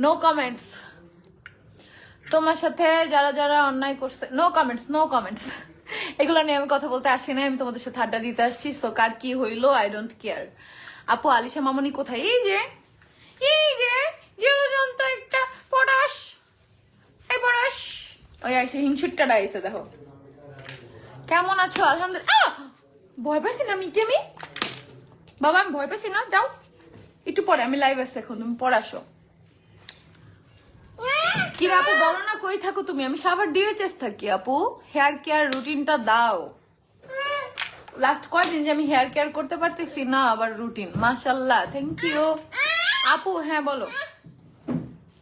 No comments তোমার সাথে যারা যারা অন্যায় করছে নো কমেন্টস নো কমেন্টস এগুলো নিয়ে আমি কথা বলতে আসি না আমি তোমাদের সাথে আড্ডা দিতে আসছি সো কার কি হইল আই ডোন্ট কেয়ার আপু, আলিশা মামনি কোথায়? এই যে এই যে জীবজন্ত একটা পটাশ। এই পটাশ। ওই আইসে হিংসুটটা আইসে দেখো। কেমন আছো? আলহামদুলিল্লাহ! ভয় পাইছি না, মিকি আমি? বাবা, আমি ভয় পাইছি না, যাও। একটু পরে, আমি লাইভ আসছি এখন, তুমি পরে কি আপু? বলো না, কই থাকো তুমি? আমি সাবার ডিএচএস থাকি, আপু। হেয়ার কেয়ার রুটিনটা দাও। লাস্ট কয়দিন যে আমি হেয়ার কেয়ার করতে পারতেছি না, আবার রুটিন মাশাল্লাহ থ্যাংক ইউ আপু হ্যাঁ বলো।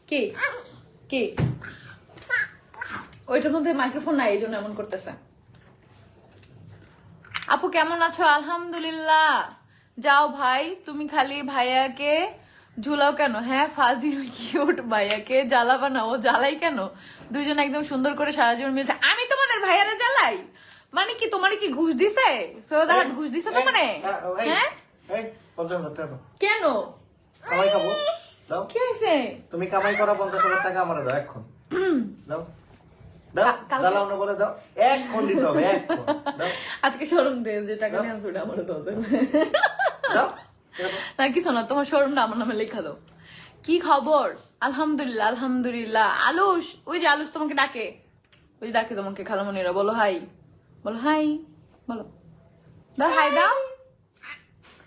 কি? কি? ওইটার মধ্যে মাইক্রোফোন নাই এই জন্য এমন করতেছে। আপু, কেমন আছো? আলহামদুলিল্লাহ। যাও ভাই, তুমি খালি ভাইয়াকে ঝুলাও কেন? হ্যাঁ ফাজিল কিউট ভাইয়াকে জ্বালাবা না? ও জ্বালাই কেন? দুইজন একদম সুন্দর করে সারা জীবন মিলছে। আমি তোমাদের ভাইয়ারে জ্বালাই? মানে কি তোমার কি ঘুষ দিছে? সৈয়দ আহাদ ঘুষ দিছে হ্যাঁ পঞ্চাশ হাজার টাকা দাও। কেন? কামাই খাব। কি হয়েছে তুমি কামাই করা পঞ্চাশ হাজার টাকা আমার দাও এখন দাও। আজকে শোরুম দে যে টাকা নিয়ে আমার দাও। না কিছু না তোমার শোরুমটা আমার নামে লেখা দাও। কি খবর? আলহামদুলিল্লাহ আলহামদুলিল্লাহ। আলুস, ওই যে আলুস তোমাকে ডাকে। ওই যে ডাকে তোমাকে খালামনিরা, বলো হাই। বলো হাই, বলো। দাও, হাই দাও।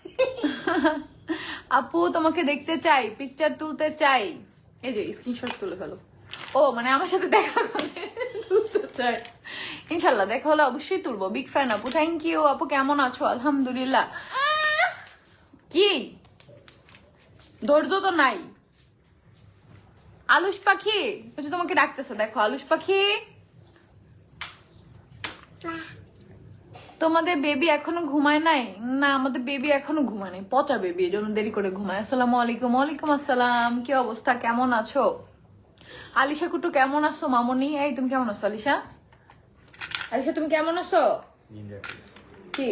আপু, তোমাকে দেখতে চাই পিকচার তুলতে চাই। এই যে স্ক্রিনশট তুলে ফেলো। ও মানে আমার সাথে দেখা করে তুলতে চাই ইনশাল্লাহ, দেখা হলে অবশ্যই তুলবো। বিগ ফ্যান আপু থ্যাংক ইউ আপু, কেমন আছো? আলহামদুলিল্লাহ। কি? ধৈর্য তো নাই। আলুস পাখি? যে তোমাকে ডাকতেছে দেখো আলুস পাখি। তোমাদের বেবি এখনও ঘুমায় নাই? না আমাদের বেবি এখনও ঘুমায় নাই। পচা বেবি এই জন্য দেরি করে ঘুমায়। আসসালামু আলাইকুম ওয়ালাইকুম আসসালাম। কি অবস্থা? কেমন আছো? আলিশা কুটু কেমন আছো? মামনি এই তুমি কেমন আছো আলিশা? আলিশা তুমি কেমন আছো? কি?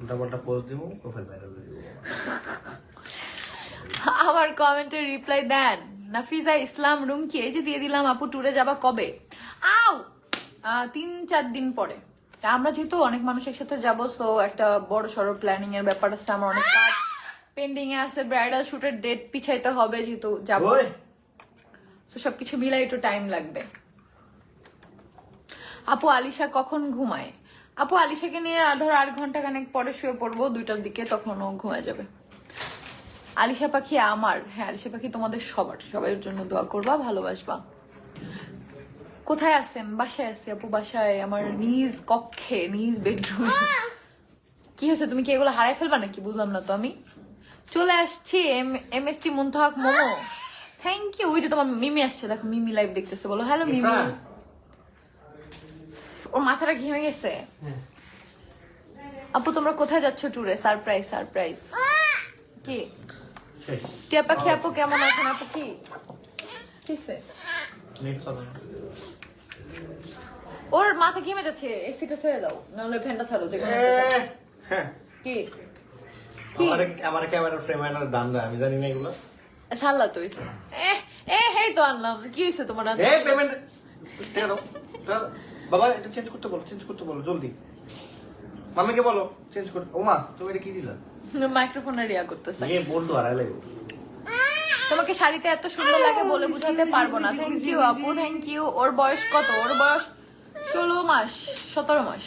উল্টা পাল্টা পোস্ট দিব প্রোফাইল ভাইরাল দিব আমার কমেন্টে রিপ্লাই দেন। নাফিজা ইসলাম রুমকি এই যে দিয়ে দিলাম আপু ট্যুরে যাবা কবে? আও তিন চার দিন পরে। আমরা যেহেতু অনেক মানুষ একসাথে যাব সো একটা বড় সড়ো প্ল্যানিং এর ব্যাপার আছে আমার অনেক কাজ পেন্ডিং এ আছে ব্রাইডাল শুটের ডেট পিছাইতে হবে যেহেতু যাব। তো সবকিছু মিলাই একটু টাইম লাগবে। আপু আলিশা কখন ঘুমায়? আপু, আলিশাকে নিয়ে ধরো আট ঘণ্টা খানেক পরে শুয়ে পড়ব, দুইটার দিকে, তখন ও ঘুমায় যাবে। আলিশা পাখি আমার। হ্যাঁ আলিশা পাখি তোমাদের সবার। সবার জন্য দোয়া করবা, ভালোবাসবা। কোথায় আছেন? বাসায় আছি আপু, বাসায়। আমার নিজ কক্ষে, নিজ বেডরুমে কি হয়েছে? তুমি কি এগুলো হারাই ফেলবা নাকি? বুঝলাম না তো আমি। চলে আসছি, এম এস টি মুনতাহাক মোমো। থ্যাংক ইউ ওই যে তোমার মিমি আসছে, দেখো, মিমি লাইভ দেখতেছে, বলো হ্যালো মিমি। ওর মাথাটা ঘেমে গেছে? আপু তোমরা কোথায় যাচ্ছ ট্যুরে সারপ্রাইজ সারপ্রাইজ কি? টিয়া পাখি আপু কেমন আছেন আপু কি। ওর মাথা ঘেমে যাচ্ছে এসিটা ছেড়ে দাও নাহলে ফ্যানটা ছাড়ো যে কোনো হ্যাঁ। কি? আমার ক্যামেরার ফ্রেম আনার দাম দেয় আমি জানি না এগুলো। ছাড়লা তুই এ এ হেই তো আনলাম কি হয়েছে তোমার? পেমেন্ট। বাবা এটা চেঞ্জ করতে বলো চেঞ্জ করতে বলো জলদি। মামিকে বলো চেঞ্জ করতে। ওমা তুমি এটা কি দিলা? মাইক্রোফোনে রিয়া করতেছে। এ বলতো আর লাগে তোমাকে শাড়িতে এত সুন্দর লাগে বলে বুঝাতে পারব না। থ্যাংক ইউ আপু থ্যাংক ইউ ওর বয়স কত? ওর বয়স ষোলো মাস সতেরো মাস।